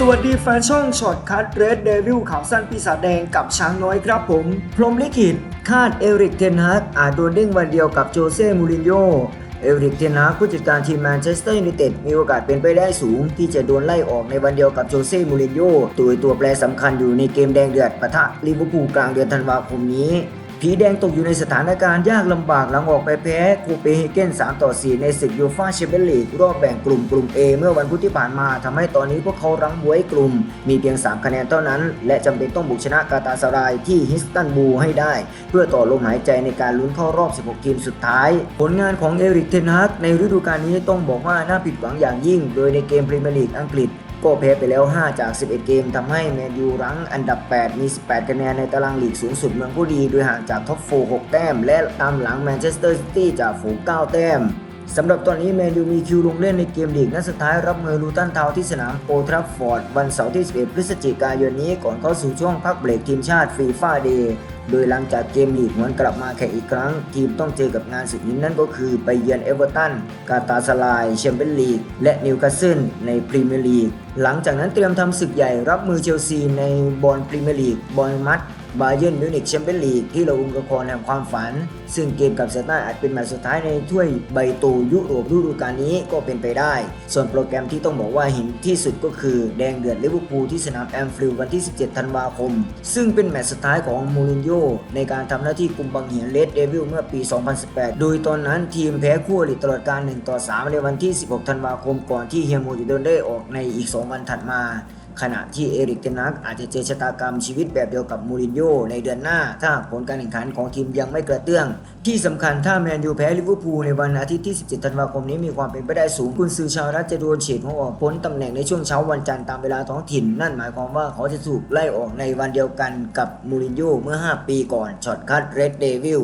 สวัสดีแฟนช่องช็อตคัทเรดเดวิลข่าวสั้นปีศาจแดงกับช้างน้อยครับผม พรมลิขิต คาดเอริกเทนฮากอาจโดนเด้งวันเดียวกับโจเซ่มูรินโญ่เอริกเทนฮากผู้จัดการทีมแมนเชสเตอร์ยูไนเต็ดมีโอกาสเป็นไปได้สูง ที่จะโดนไล่ออกในวันเดียวกับโจเซ่มูรินโญ่ตัวตัวแปรสำคัญอยู่ในเกมแดงเดือดปะทะลิเวอร์พูลกลางเดือนธันวาคมนี้ ผีแดงตกอยู่ในสถานการณ์ยากลำบากหลังออกไปแพ้คูเปเฮเกน3ต่อ 4 ในศึกยูฟาแชมเปี้ยนลีกรอบแบ่งกลุ่มกลุ่ม A เมื่อวันพุธที่ผ่านมาทำให้ตอนนี้พวกเขารั้งบวยกลุ่ม มีเพียง 3 คะแนนเท่านั้น และจำเป็นต้องบุกชนะกาตาสารายที่ฮิสตันบูลให้ได้ เพื่อต่อลมหายใจในการลุ้นเข้ารอบ 16 ทีมสุดท้าย ผลงานของเอริกเทนฮากในฤดูกาลนี้ต้องบอกว่าน่าผิดหวังอย่างยิ่ง โดยในเกมพรีเมียร์ลีกอังกฤษ ก็แพ้ไปแล้ว 5 จาก 11 เกมทำให้แมนยูรั้งอันดับ 8 มี 18 คะแนนในตารางลีกสูงสุดเมืองผู้ดี โดยห่างจากท็อป 4 6 แต้ม และตามหลังแมนเชสเตอร์ซิตี้จากฝูง 9 แต้มสำหรับตอนนี้แมนยูมีคิวลงเล่นในเกมลีกนัดสุดท้ายรับมือลูตันทาวที่สนามโอทรัฟฟอร์ด วันเสาร์ที่ 11 พฤศจิกายนนี้ก่อนเข้าสู่ช่วงพักเบรกทีมชาติฟีฟ่าเดย์ โดยหลังจากเกมลีกหวนกลับมาแข่งอีกครั้ง ทีมต้องเจอกับงานสุดนี้นั่นก็คือไปเยือนเอเวอร์ตัน กาตาสลายแชมเปี้ยนลีก และนิวคาสเซิลในพรีเมียร์ลีก หลังจากนั้นเตรียมทำศึกใหญ่รับมือเชลซีในบอลพรีเมียร์ลีก บอลมัดบาเยิร์นมิวนิกแชมเปี้ยนลีกที่เราอุ้มกระครแห่งความฝัน ซึ่งเกมกับเซต้าอาจเป็นแมตช์สุดท้ายในถ้วยใบโตยุโรปฤดูกาลนี้ก็เป็นไปได้ ส่วนโปรแกรมที่ต้องบอกว่าเห็นที่สุดก็คือ แดงเดือดลิเวอร์พูลที่สนามแอมฟิลด์วันที่ 17 ธันวาคม ซึ่งเป็นแมตช์สุดท้ายของมูรินโญ่ในการทำหน้าที่กุมบังเหียนเลดเดวิลเมื่อปี 2018 โดยตอนนั้นทีมแพ้คู่อริตลอดการ 1 ต่อ 3 ในวันที่ 16 ธันวาคมก่อนที่เฮียโมจิโดนได้ออกในอีก 2 วันถัดมา ขณะที่เอริกเทนนักอาจจะเจอชะตากรรมชีวิตแบบเดียวกับมูรินโญ่ในเดือนหน้า ถ้าหากผลการแข่งขันของทีมยังไม่กระเตื้อง ที่สำคัญถ้าแมนยูแพ้ลิเวอร์พูลในวันอาทิตย์ที่ 17 ธันวาคมนี้มีความเป็นไปได้สูงคุณซือชาวรัฐจะโดนเฉดหัวออกพ้นตำแหน่งในช่วงเช้าวันจันทร์ตามเวลาท้องถิ่น นั่นหมายความว่าเขาจะถูกไล่ออกในวันเดียวกันกับมูรินโญ่เมื่อ 5 ปีก่อนช็อตคัดเรดเดวิล